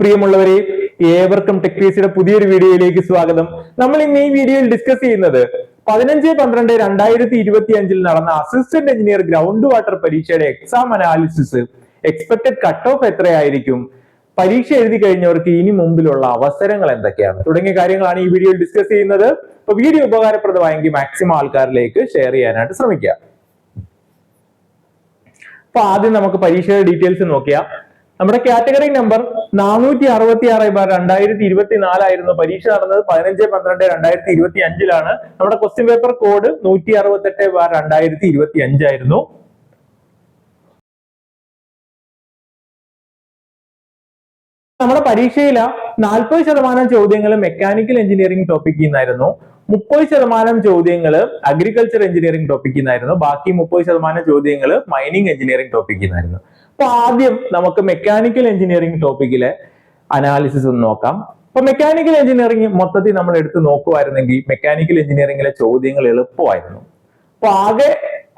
പ്രിയമുള്ളവരെ ഏവർക്കും ടെക്നീസിയുടെ പുതിയൊരു വീഡിയോയിലേക്ക് സ്വാഗതം. നമ്മൾ ഇന്ന് ഈ വീഡിയോയിൽ ഡിസ്കസ് ചെയ്യുന്നത് പതിനഞ്ച് പന്ത്രണ്ട് രണ്ടായിരത്തി ഇരുപത്തി അഞ്ചിൽ നടന്ന അസിസ്റ്റന്റ് എഞ്ചിനീയർ ഗ്രൗണ്ട് വാട്ടർ പരീക്ഷയുടെ exam analysis expected cut off എത്രയായിരിക്കും? പരീക്ഷ എഴുതി കഴിഞ്ഞവർക്ക് ഇനി മുമ്പിലുള്ള അവസരങ്ങൾ എന്തൊക്കെയാണ്? തുടങ്ങിയ കാര്യങ്ങളാണ് ഈ വീഡിയോയിൽ ഡിസ്കസ് ചെയ്യുന്നത്. അപ്പൊ വീഡിയോ ഉപകാരപ്രദമായെങ്കിൽ മാക്സിമം ആൾക്കാരിലേക്ക് ഷെയർ ചെയ്യാനായിട്ട് ശ്രമിക്കുക. അപ്പൊ ആദ്യം നമുക്ക് പരീക്ഷയുടെ ഡീറ്റെയിൽസ് നോക്കിയാൽ നമ്മുടെ കാറ്റഗറി നമ്പർ നാനൂറ്റി അറുപത്തി ആറ് ബാർ രണ്ടായിരത്തി ഇരുപത്തി നാലായിരുന്നു പരീക്ഷ നടന്നത്. പതിനഞ്ച് പന്ത്രണ്ട് രണ്ടായിരത്തി ഇരുപത്തി അഞ്ചിലാണ് നമ്മുടെ ക്വസ്റ്റ്യൻ പേപ്പർ കോഡ് നൂറ്റി അറുപത്തെട്ട് ബാർ രണ്ടായിരത്തി ഇരുപത്തി അഞ്ചായിരുന്നു നമ്മുടെ പരീക്ഷയില നാൽപ്പത് ശതമാനം ചോദ്യങ്ങൾ മെക്കാനിക്കൽ എഞ്ചിനീയറിംഗ് ടോപ്പിക്കിൽ നിന്നായിരുന്നു. മുപ്പത് ശതമാനം ചോദ്യങ്ങൾ അഗ്രികൾച്ചർ എഞ്ചിനീയറിംഗ് ടോപ്പിക്കിൽ നിന്നായിരുന്നു. ബാക്കി മുപ്പത് ശതമാനം ചോദ്യങ്ങൾ മൈനിങ് എഞ്ചിനീയറിംഗ് ടോപ്പിക്കിൽ നിന്നായിരുന്നു. അപ്പൊ ആദ്യം നമുക്ക് മെക്കാനിക്കൽ എഞ്ചിനീയറിംഗ് ടോപ്പിക്കിലെ അനാലിസിസ് ഒന്ന് നോക്കാം. അപ്പൊ മെക്കാനിക്കൽ എഞ്ചിനീയറിംഗ് മൊത്തത്തിൽ നമ്മൾ എടുത്ത് നോക്കുമായിരുന്നെങ്കിൽ മെക്കാനിക്കൽ എഞ്ചിനീയറിംഗിലെ ചോദ്യങ്ങൾ എളുപ്പമായിരുന്നു. അപ്പൊ ആകെ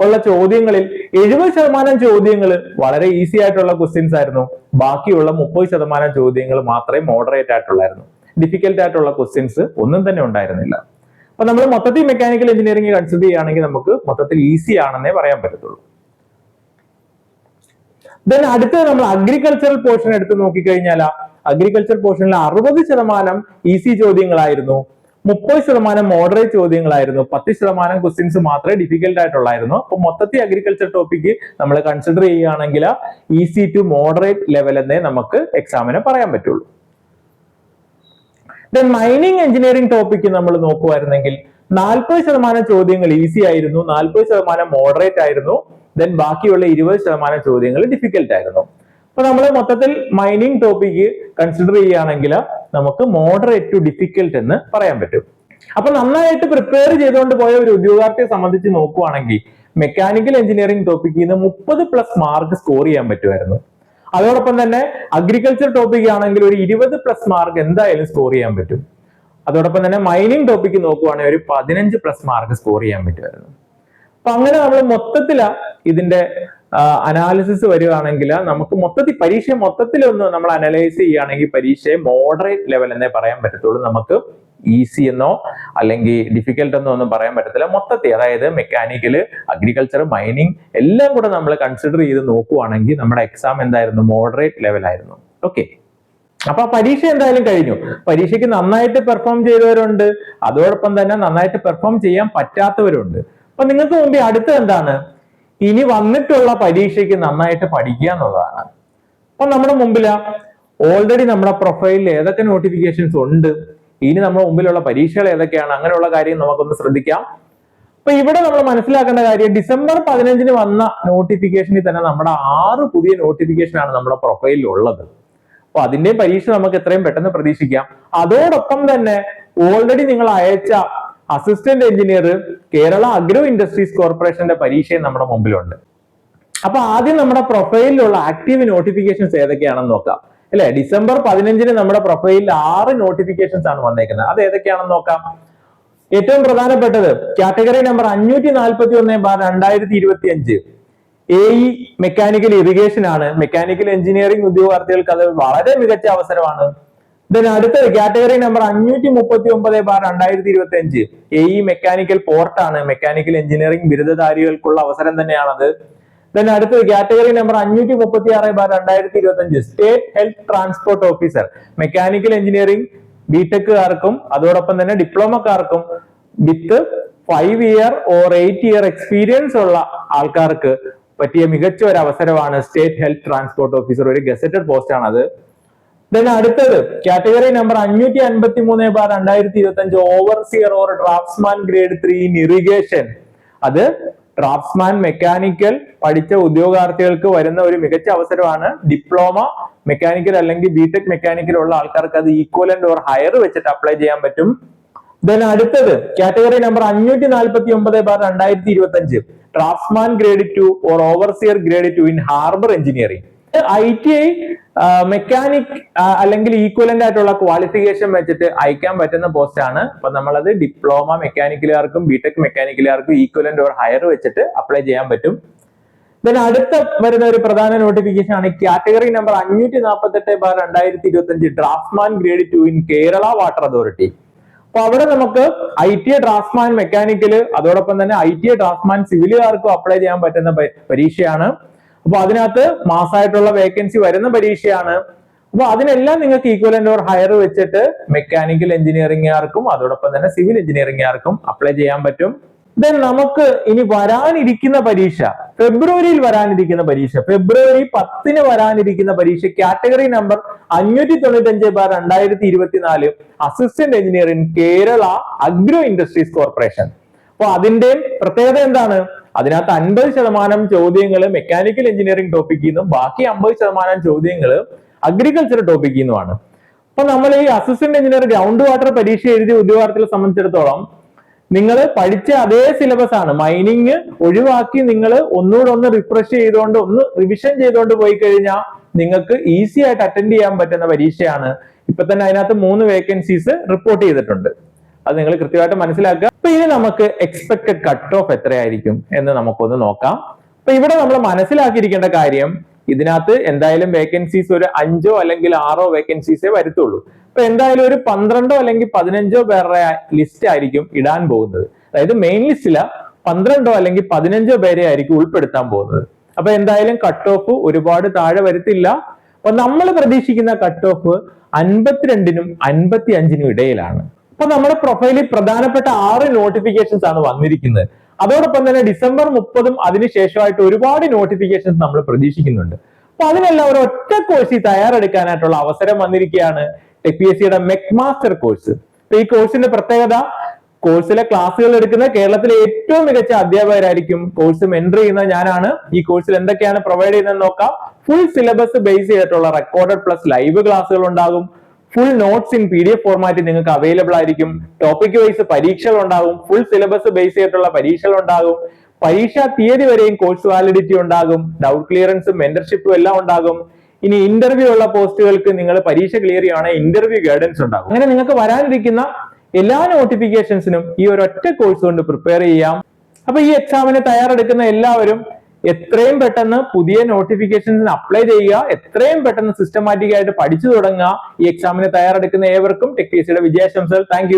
ഉള്ള ചോദ്യങ്ങളിൽ എഴുപത് ശതമാനം ചോദ്യങ്ങൾ വളരെ ഈസി ആയിട്ടുള്ള ക്വസ്റ്റ്യൻസ് ആയിരുന്നു. ബാക്കിയുള്ള മുപ്പത് ശതമാനം ചോദ്യങ്ങൾ മാത്രമേ മോഡറേറ്റ് ആയിട്ടുള്ളായിരുന്നു. ഡിഫിക്കൽട്ട് ആയിട്ടുള്ള ക്വസ്റ്റ്യൻസ് ഒന്നും തന്നെ ഉണ്ടായിരുന്നില്ല. അപ്പൊ നമ്മൾ മൊത്തത്തിൽ മെക്കാനിക്കൽ എഞ്ചിനീയറിംഗ് കൺസിഡർ ചെയ്യുകയാണെങ്കിൽ നമുക്ക് മൊത്തത്തിൽ ഈസി ആണെന്നേ പറയാൻ പറ്റത്തുള്ളൂ. ദെൻ അടുത്തത് നമ്മൾ അഗ്രികൾച്ചറൽ പോർഷൻ എടുത്ത് നോക്കിക്കഴിഞ്ഞാൽ അഗ്രികൾച്ചർ പോർഷനിൽ അറുപത് ശതമാനം ഈസി ചോദ്യങ്ങളായിരുന്നു. മുപ്പത് ശതമാനം മോഡറേറ്റ് ചോദ്യങ്ങളായിരുന്നു. പത്ത് ശതമാനം ക്വസ്റ്റ്യൻസ് മാത്രമേ ഡിഫിക്കൽട്ട് ആയിട്ടുള്ളായിരുന്നു. അപ്പൊ മൊത്തത്തിൽ അഗ്രികൾച്ചർ ടോപ്പിക്ക് നമ്മൾ കൺസിഡർ ചെയ്യുകയാണെങ്കിൽ ഈസി ടു മോഡറേറ്റ് ലെവൽ എന്നേ നമുക്ക് എക്സാമിന് പറയാൻ പറ്റുള്ളൂ. ദെൻ മൈനിങ് എഞ്ചിനീയറിംഗ് ടോപ്പിക്ക് നമ്മൾ നോക്കുമായിരുന്നെങ്കിൽ നാൽപ്പത് ശതമാനം ചോദ്യങ്ങൾ ഈസി ആയിരുന്നു. നാൽപ്പത് ശതമാനം മോഡറേറ്റ് ആയിരുന്നു. ദെൻ ബാക്കിയുള്ള ഇരുപത് ശതമാനം ചോദ്യങ്ങൾ ഡിഫിക്കൽട്ട് ആയിരുന്നു. അപ്പൊ നമ്മൾ മൊത്തത്തിൽ മൈനിങ് ടോപ്പിക്ക് കൺസിഡർ ചെയ്യുകയാണെങ്കിൽ നമുക്ക് മോഡറേറ്റ് ടു ഡിഫിക്കൽട്ട് എന്ന് പറയാൻ പറ്റും. അപ്പൊ നന്നായിട്ട് പ്രിപ്പയർ ചെയ്തുകൊണ്ട് പോയ ഒരു ഉദ്യോഗാർത്ഥിയെ സംബന്ധിച്ച് നോക്കുവാണെങ്കിൽ മെക്കാനിക്കൽ എഞ്ചിനീയറിംഗ് ടോപ്പിക്കിൽ നിന്ന് മുപ്പത് പ്ലസ് മാർക്ക് സ്കോർ ചെയ്യാൻ പറ്റുമായിരുന്നു. അതോടൊപ്പം തന്നെ അഗ്രികൾച്ചർ ടോപ്പിക് ആണെങ്കിൽ ഒരു ഇരുപത് പ്ലസ് മാർക്ക് എന്തായാലും സ്കോർ ചെയ്യാൻ പറ്റും. അതോടൊപ്പം തന്നെ മൈനിങ് ടോപ്പിക്ക് നോക്കുവാണെങ്കിൽ ഒരു പതിനഞ്ച് പ്ലസ് മാർക്ക് സ്കോർ ചെയ്യാൻ പറ്റുമായിരുന്നു. അപ്പൊ അങ്ങനെ നമ്മൾ മൊത്തത്തില ഇതിന്റെ അനാലിസിസ് വരികയാണെങ്കിൽ നമുക്ക് മൊത്തത്തിൽ പരീക്ഷ മൊത്തത്തിൽ ഒന്ന് നമ്മൾ അനലൈസ് ചെയ്യുകയാണെങ്കിൽ പരീക്ഷയെ മോഡറേറ്റ് ലെവൽ എന്നേ പറയാൻ പറ്റത്തുള്ളൂ. നമുക്ക് ഈസി എന്നോ അല്ലെങ്കിൽ ഡിഫിക്കൽട്ട് എന്നോ ഒന്നും പറയാൻ പറ്റത്തില്ല. മൊത്തത്തിൽ അതായത് മെക്കാനിക്കൽ അഗ്രികൾച്ചർ മൈനിങ് എല്ലാം കൂടെ നമ്മൾ കൺസിഡർ ചെയ്ത് നോക്കുവാണെങ്കിൽ നമ്മുടെ എക്സാം എന്തായിരുന്നു? മോഡറേറ്റ് ലെവൽ ആയിരുന്നു. ഓക്കെ അപ്പൊ പരീക്ഷ എന്തായാലും കഴിഞ്ഞു. പരീക്ഷയ്ക്ക് നന്നായിട്ട് പെർഫോം ചെയ്തവരുണ്ട്. അതോടൊപ്പം തന്നെ നന്നായിട്ട് പെർഫോം ചെയ്യാൻ പറ്റാത്തവരുണ്ട്. അപ്പൊ നിങ്ങൾക്ക് മുമ്പ് അടുത്ത എന്താണ്? ഇനി വന്നിട്ടുള്ള പരീക്ഷയ്ക്ക് നന്നായിട്ട് പഠിക്കുക എന്നുള്ളതാണ്. അപ്പൊ നമ്മുടെ മുമ്പിൽ ഓൾറെഡി നമ്മുടെ പ്രൊഫൈലിൽ ഏതൊക്കെ നോട്ടിഫിക്കേഷൻസ് ഉണ്ട്? ഇനി നമ്മുടെ മുമ്പിലുള്ള പരീക്ഷകൾ ഏതൊക്കെയാണ്? അങ്ങനെയുള്ള കാര്യം നമുക്കൊന്ന് ശ്രദ്ധിക്കാം. അപ്പൊ ഇവിടെ നമ്മൾ മനസ്സിലാക്കേണ്ട കാര്യം ഡിസംബർ പതിനഞ്ചിന് വന്ന നോട്ടിഫിക്കേഷനിൽ തന്നെ നമ്മുടെ ആറ് പുതിയ നോട്ടിഫിക്കേഷൻ ആണ് നമ്മുടെ പ്രൊഫൈലിൽ ഉള്ളത്. അപ്പൊ അതിന്റെ പരീക്ഷ നമുക്ക് എത്രയും പെട്ടെന്ന് പ്രതീക്ഷിക്കാം. അതോടൊപ്പം തന്നെ ഓൾറെഡി നിങ്ങൾ അയച്ച assistant engineer Kerala agro industries കോർപ്പറേഷന്റെ പരീക്ഷയും നമ്മുടെ മുമ്പിലുണ്ട്. അപ്പൊ ആദ്യം നമ്മുടെ പ്രൊഫൈലിലുള്ള ആക്റ്റീവ് നോട്ടിഫിക്കേഷൻസ് ഏതൊക്കെയാണെന്ന് നോക്കാം. അല്ലെ? ഡിസംബർ പതിനഞ്ചിന് നമ്മുടെ പ്രൊഫൈലിൽ ആറ് നോട്ടിഫിക്കേഷൻസ് ആണ് വന്നേക്കുന്നത്. അത് ഏതൊക്കെയാണെന്ന് നോക്കാം. ഏറ്റവും പ്രധാനപ്പെട്ടത് കാറ്റഗറി നമ്പർ അഞ്ഞൂറ്റി നാൽപ്പത്തി ഒന്ന് ബാർ രണ്ടായിരത്തി ഇരുപത്തി അഞ്ച് എ ഇ മെക്കാനിക്കൽ ഇറിഗേഷൻ ആണ്. മെക്കാനിക്കൽ എഞ്ചിനീയറിംഗ് ഉദ്യോഗാർത്ഥികൾക്ക് അത് വളരെ മികച്ച അവസരമാണ്. ദെൻ അടുത്തത് കാറ്റഗറി നമ്പർ അഞ്ഞൂറ്റി മുപ്പത്തി ഒമ്പത് ബാർ രണ്ടായിരത്തി ഇരുപത്തി അഞ്ച് എ ഇ മെക്കാനിക്കൽ പോർട്ടാണ് മെക്കാനിക്കൽ എഞ്ചിനീയറിംഗ് ബിരുദധാരികൾക്കുള്ള അവസരം തന്നെയാണത്. ദെൻ അടുത്തത് കാറ്റഗറി നമ്പർ അഞ്ഞൂറ്റി മുപ്പത്തി ആറ് ബാർ രണ്ടായിരത്തി ഇരുപത്തി അഞ്ച് state health transport officer mechanical engineering ബിടെക്കുകാർക്കും അതോടൊപ്പം തന്നെ ഡിപ്ലോമക്കാർക്കും with five year or eight year experience ഉള്ള ആൾക്കാർക്ക് പറ്റിയ മികച്ച ഒരു അവസരമാണ് സ്റ്റേറ്റ് ഹെൽത്ത് ട്രാൻസ്പോർട്ട് ഓഫീസർ ഒരു ഗസറ്റഡ് പോസ്റ്റ് ആണ് അത് ദെൻ അടുത്തത് കാറ്റഗറി നമ്പർ അഞ്ഞൂറ്റി അൻപത്തി മൂന്ന് ബാർ രണ്ടായിരത്തി ഇരുപത്തി അഞ്ച് overseer or draftsman grade three in irrigation അത് ഡ്രാഫ്റ്റ്സ്മാൻ മെക്കാനിക്കൽ പഠിച്ച ഉദ്യോഗാർത്ഥികൾക്ക് വരുന്ന ഒരു മികച്ച അവസരമാണ് ഡിപ്ലോമ മെക്കാനിക്കൽ അല്ലെങ്കിൽ ബിടെക് മെക്കാനിക്കൽ ഉള്ള ആൾക്കാർക്ക് അത് ഈക്വലന്റ് ഓർ ഹയർ വെച്ചിട്ട് അപ്ലൈ ചെയ്യാൻ പറ്റും. ദെൻ അടുത്തത് കാറ്റഗറി നമ്പർ അഞ്ഞൂറ്റി നാൽപ്പത്തി ഒമ്പത് ബാർ രണ്ടായിരത്തി ഇരുപത്തി അഞ്ച് draftsman grade two or overseer grade two in harbour engineering I T I mechanic അല്ലെങ്കിൽ ഈക്വലന്റ് ആയിട്ടുള്ള ക്വാളിഫിക്കേഷൻ വെച്ചിട്ട് അയക്കാൻ പറ്റുന്ന പോസ്റ്റ് ആണ്. അപ്പൊ നമ്മളത് ഡിപ്ലോമ മെക്കാനിക്കലുകാർക്കും ബിടെക് മെക്കാനിക്കലുകാർക്കും ഈക്വലന്റ് ഓർ ഹയർ വെച്ചിട്ട് അപ്ലൈ ചെയ്യാൻ പറ്റും. ദെൻ അടുത്ത വരുന്ന ഒരു പ്രധാന നോട്ടിഫിക്കേഷൻ ആണ് കാറ്റഗറി നമ്പർ അഞ്ഞൂറ്റി നാൽപ്പത്തി എട്ട് ബാർ രണ്ടായിരത്തി ഇരുപത്തി അഞ്ച് draftman grade two in Kerala water authority അപ്പൊ അവിടെ നമുക്ക് ഐ ടി ഡ്രാഫ്റ്റ്മാൻ മെക്കാനിക്കൽ അതോടൊപ്പം തന്നെ ഐ ടി ഡ്രാഫ്റ്റ്മാൻ സിവിലുകാർക്കും അപ്ലൈ ചെയ്യാൻ പറ്റുന്ന പരീക്ഷയാണ്. അപ്പൊ അതിനകത്ത് മാസമായിട്ടുള്ള വേക്കൻസി വരുന്ന പരീക്ഷയാണ്. അപ്പൊ അതിനെല്ലാം നിങ്ങൾക്ക് ഈക്വലന്റ് ഓർ ഹയർ വെച്ചിട്ട് മെക്കാനിക്കൽ എഞ്ചിനീയറിംഗുകാർക്കും അതോടൊപ്പം തന്നെ സിവിൽ എഞ്ചിനീയറിംഗുകാർക്കും അപ്ലൈ ചെയ്യാൻ പറ്റും. ദെൻ നമുക്ക് ഇനി വരാനിരിക്കുന്ന പരീക്ഷ ഫെബ്രുവരിയിൽ വരാനിരിക്കുന്ന പരീക്ഷ ഫെബ്രുവരി പത്തിന് വരാനിരിക്കുന്ന പരീക്ഷ കാറ്റഗറി നമ്പർ അഞ്ഞൂറ്റി തൊണ്ണൂറ്റി അഞ്ച് ബാർ രണ്ടായിരത്തി ഇരുപത്തിനാല് assistant engineer in Kerala agro industries corporation അപ്പൊ അതിന്റെ പ്രത്യേകത എന്താണ്? അതിനകത്ത് അൻപത് ശതമാനം ചോദ്യങ്ങൾ മെക്കാനിക്കൽ എഞ്ചിനീയറിംഗ് ടോപ്പിക്കിൽ നിന്നും ബാക്കി അമ്പത് ശതമാനം ചോദ്യങ്ങൾ അഗ്രികൾച്ചർ ടോപ്പിക്കിൽ നിന്നുമാണ് അപ്പൊ നമ്മൾ ഈ അസിസ്റ്റന്റ് എഞ്ചിനീയർ ഗ്രൗണ്ട് വാട്ടർ പരീക്ഷ എഴുതിയ ഉദ്യോഗാർത്ഥികളെ സംബന്ധിച്ചിടത്തോളം നിങ്ങൾ പഠിച്ച അതേ സിലബസ് ആണ്. മൈനിങ് ഒഴിവാക്കി നിങ്ങൾ ഒന്നുകൂടെ ഒന്ന് റിഫ്രഷ് ചെയ്തുകൊണ്ട് ഒന്ന് റിവിഷൻ ചെയ്തുകൊണ്ട് പോയി കഴിഞ്ഞാൽ നിങ്ങൾക്ക് ഈസി ആയിട്ട് അറ്റൻഡ് ചെയ്യാൻ പറ്റുന്ന പരീക്ഷയാണ്. ഇപ്പൊ തന്നെ അതിനകത്ത് മൂന്ന് വേക്കൻസീസ് റിപ്പോർട്ട് ചെയ്തിട്ടുണ്ട്. അത് നിങ്ങൾ കൃത്യമായിട്ട് മനസ്സിലാക്കുക. അപ്പൊ ഇനി നമുക്ക് എക്സ്പെക്ടഡ് കട്ട് ഓഫ് എത്രയായിരിക്കും എന്ന് നമുക്കൊന്ന് നോക്കാം. അപ്പൊ ഇവിടെ നമ്മൾ മനസ്സിലാക്കിയിരിക്കേണ്ട കാര്യം ഇതിനകത്ത് എന്തായാലും വേക്കൻസീസ് ഒരു അഞ്ചോ അല്ലെങ്കിൽ ആറോ വേക്കൻസീസേ വരുത്തുള്ളൂ. അപ്പൊ എന്തായാലും ഒരു പന്ത്രണ്ടോ അല്ലെങ്കിൽ പതിനഞ്ചോ പേരുടെ ലിസ്റ്റ് ആയിരിക്കും ഇടാൻ പോകുന്നത്. അതായത് മെയിൻ ലിസ്റ്റില പന്ത്രണ്ടോ അല്ലെങ്കിൽ പതിനഞ്ചോ പേരെ ആയിരിക്കും ഉൾപ്പെടുത്താൻ പോകുന്നത്. അപ്പൊ എന്തായാലും കട്ട് ഓഫ് ഒരുപാട് താഴെ വരുത്തില്ല. അപ്പൊ നമ്മൾ പ്രതീക്ഷിക്കുന്ന കട്ട് ഓഫ് അൻപത്തിരണ്ടിനും അൻപത്തി അഞ്ചിനും ഇടയിലാണ്. അപ്പൊ നമ്മുടെ പ്രൊഫൈലിൽ പ്രധാനപ്പെട്ട ആറ് നോട്ടിഫിക്കേഷൻസ് ആണ് വന്നിരിക്കുന്നത്. അതോടൊപ്പം തന്നെ ഡിസംബർ മുപ്പതും അതിനുശേഷമായിട്ട് ഒരുപാട് നോട്ടിഫിക്കേഷൻസ് നമ്മൾ പ്രതീക്ഷിക്കുന്നുണ്ട്. അപ്പൊ അതിനെല്ലാം ഒരു ഒറ്റ കോഴ്സിൽ തയ്യാറെടുക്കാനായിട്ടുള്ള അവസരം വന്നിരിക്കുകയാണ് ടെക് പി എസ് സിയുടെ മെക് മാസ്റ്റർ കോഴ്സ് അപ്പൊ ഈ കോഴ്സിന്റെ പ്രത്യേകത കോഴ്സിലെ ക്ലാസ്സുകൾ എടുക്കുന്ന കേരളത്തിലെ ഏറ്റവും മികച്ച അധ്യാപകരായിരിക്കും കോഴ്സ് മെന്റർ ചെയ്യുന്ന ഞാനാണ്. ഈ കോഴ്സിൽ എന്തൊക്കെയാണ് പ്രൊവൈഡ് ചെയ്യുന്നത് നോക്കാം. ഫുൾ സിലബസ് ബേസ് ചെയ്തിട്ടുള്ള റെക്കോർഡഡ് പ്ലസ് ലൈവ് ക്ലാസ്സുകൾ ഉണ്ടാകും. Full notes in P D F format നിങ്ങൾക്ക് അവൈലബിൾ ആയിരിക്കും. ടോപ്പിക് വൈസ് പരീക്ഷകൾ ഉണ്ടാകും ഫുൾ സിലബസ് ബേസ് ചെയ്തിട്ടുള്ള പരീക്ഷകൾ ഉണ്ടാകും പരീക്ഷാ തീയതി വരെയും കോഴ്സ് വാലിഡിറ്റി ഉണ്ടാകും. ഡൗട്ട് ക്ലിയറൻസും മെന്റർഷിപ്പും എല്ലാം ഉണ്ടാകും. ഇനി ഇന്റർവ്യൂ ഉള്ള പോസ്റ്റുകൾക്ക് നിങ്ങൾ പരീക്ഷ ക്ലിയർ ചെയ്യുകയാണെങ്കിൽ ഇന്റർവ്യൂ ഗൈഡൻസ് ഉണ്ടാകും. അങ്ങനെ നിങ്ങൾക്ക് വരാനിരിക്കുന്ന എല്ലാ നോട്ടിഫിക്കേഷൻസിനും ഈ ഒരൊറ്റ കോഴ്സ് കൊണ്ട് പ്രിപ്പയർ ചെയ്യാം. അപ്പൊ ഈ എക്സാമിന് തയ്യാറെടുക്കുന്ന എല്ലാവരും എത്രയും പെട്ടെന്ന് പുതിയ നോട്ടിഫിക്കേഷൻസിന് അപ്ലൈ ചെയ്യുക എത്രയും പെട്ടെന്ന് സിസ്റ്റമാറ്റിക് ആയിട്ട് പഠിച്ചു തുടങ്ങുക ഈ എക്സാമിന് തയ്യാറെടുക്കുന്ന ഏവർക്കും ടെക്നീസിയുടെ വിജയാശംസകൾ. താങ്ക്